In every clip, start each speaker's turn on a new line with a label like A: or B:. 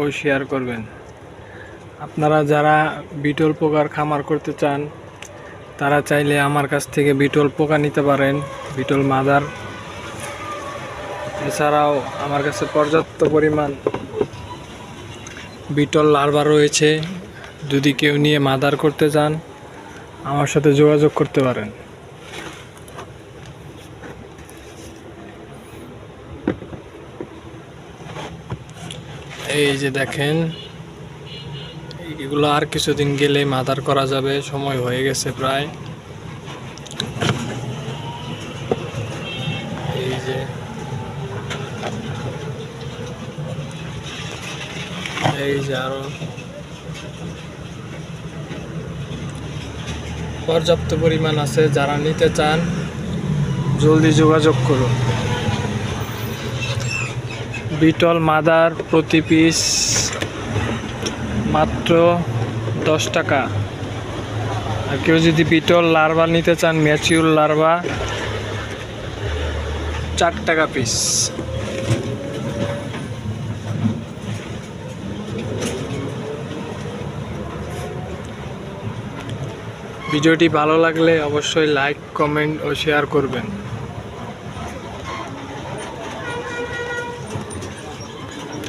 A: ও share করবেন। আপনারা যারা বিটল পোকার খামার করতে চান, তারা চাইলে আমার কাছ থেকে বিটল পোকা নিতে পারেন, বিটল মাদার। এছাড়াও আমার কাছে পর্যাপ্ত পরিমাণ বিটল লার্ভা রয়েছে। যদি কেউ নিয়ে মাদার করতে চান, আমার সাথে যোগাযোগ করতে পারেন। এই যে দেখেন, এগুলো আর কিছুদিন গেলে মাদার করা যাবে, সময় হয়ে গেছে প্রায়। এই যে এই যে আরও। পর্যাপ্ত পরিমাণ আছে, যারা নিতে চান, জলদি যোগাযোগ করুন। বিটল মাদার প্রতি পিস মাত্র দশ টাকা। আর কেউ যদি বিটল লার্ভা নিতে চান, ম্যাচিউর লার্ভা, চার টাকা পিস। ভিডিওটি ভালো লাগলে অবশ্যই লাইক, কমেন্ট ও শেয়ার করবেন।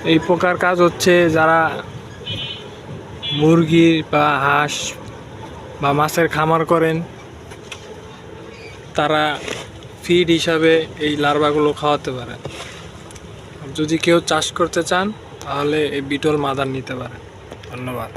A: এই প্রকার কাজ হচ্ছে যারা মুরগি বা হাঁস বা মাছের খামার করেন, তারা ফিড হিসাবে এই লার্ভাগুলো খাওয়াতে পারেন। যদি কেউ চাষ করতে চান, তাহলে এই বিটল মাদার নিতে পারেন। ধন্যবাদ।